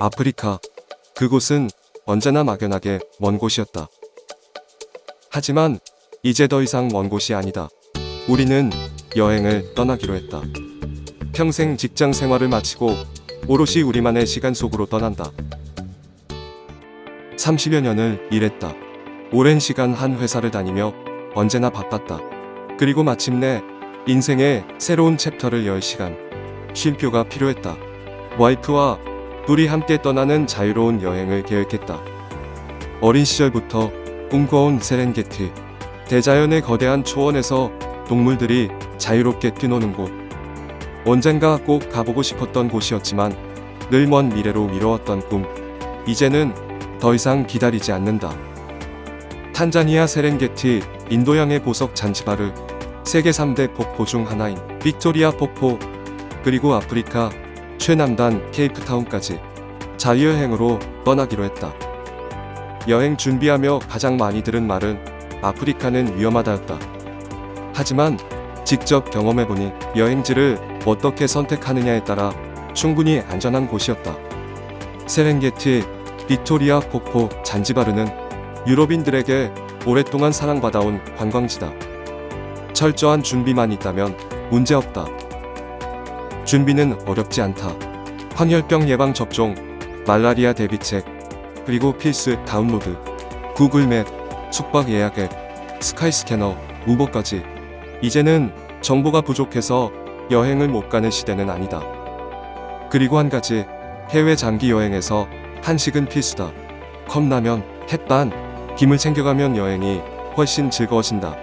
아프리카. 그곳은 언제나 막연하게 먼 곳이었다. 하지만 이제 더 이상 먼 곳이 아니다. 우리는 여행을 떠나기로 했다. 평생 직장 생활을 마치고 오롯이 우리만의 시간 속으로 떠난다. 30여 년을 일했다. 오랜 시간 한 회사를 다니며 언제나 바빴다. 그리고 마침내 인생의 새로운 챕터를 열 시간. 쉼표가 필요했다. 와이프와 둘이 함께 떠나는 자유로운 여행을 계획했다. 어린 시절부터 꿈꿔온 세렝게티. 대자연의 거대한 초원에서 동물들이 자유롭게 뛰노는 곳. 언젠가 꼭 가보고 싶었던 곳이었지만 늘 먼 미래로 미뤄왔던 꿈. 이제는 더 이상 기다리지 않는다. 탄자니아 세렝게티 인도양의 보석 잔지바르 세계 3대 폭포 중 하나인 빅토리아 폭포 그리고 아프리카 최남단 케이프타운까지 자유여행으로 떠나기로 했다. 여행 준비하며 가장 많이 들은 말은 아프리카는 위험하다였다. 하지만 직접 경험해보니 여행지를 어떻게 선택하느냐에 따라 충분히 안전한 곳이었다. 세렝게티, 빅토리아 폭포, 잔지바르는 유럽인들에게 오랫동안 사랑받아온 관광지다. 철저한 준비만 있다면 문제없다. 준비는 어렵지 않다. 황열병 예방 접종, 말라리아 대비책, 그리고 필수 다운로드, 구글 맵, 숙박 예약 앱, 스카이 스캐너, 우버까지. 이제는 정보가 부족해서 여행을 못 가는 시대는 아니다. 그리고 한 가지, 해외 장기 여행에서 한식은 필수다. 컵라면, 햇반, 김을 챙겨가면 여행이 훨씬 즐거워진다.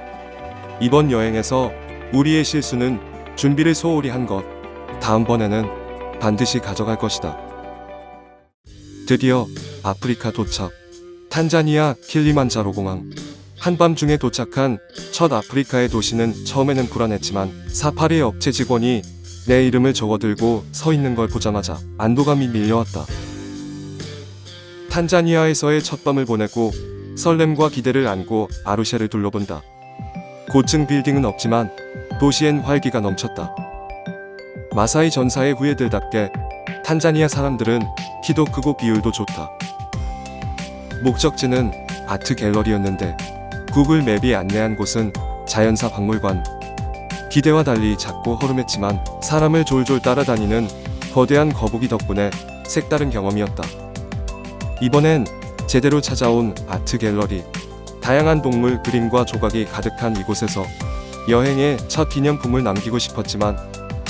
이번 여행에서 우리의 실수는 준비를 소홀히 한 것. 다음번에는 반드시 가져갈 것이다. 드디어 아프리카 도착. 탄자니아 킬리만자로 공항. 한밤중에 도착한 첫 아프리카의 도시는 처음에는 불안했지만 사파리 업체 직원이 내 이름을 적어들고 서 있는 걸 보자마자 안도감이 밀려왔다. 탄자니아에서의 첫 밤을 보내고 설렘과 기대를 안고 아루샤를 둘러본다. 고층 빌딩은 없지만 도시엔 활기가 넘쳤다. 마사이 전사의 후예들답게 탄자니아 사람들은 키도 크고 비율도 좋다. 목적지는 아트 갤러리였는데 구글 맵이 안내한 곳은 자연사 박물관. 기대와 달리 작고 허름했지만 사람을 졸졸 따라다니는 거대한 거북이 덕분에 색다른 경험이었다. 이번엔 제대로 찾아온 아트 갤러리. 다양한 동물 그림과 조각이 가득한 이곳에서 여행의 첫 기념품을 남기고 싶었지만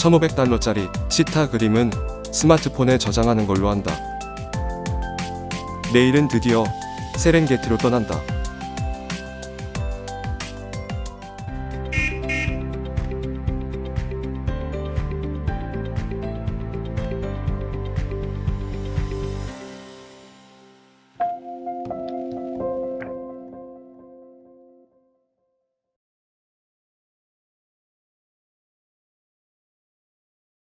1500달러짜리 시타 그림은 스마트폰에 저장하는 걸로 한다. 내일은 드디어 세렝게티로 떠난다.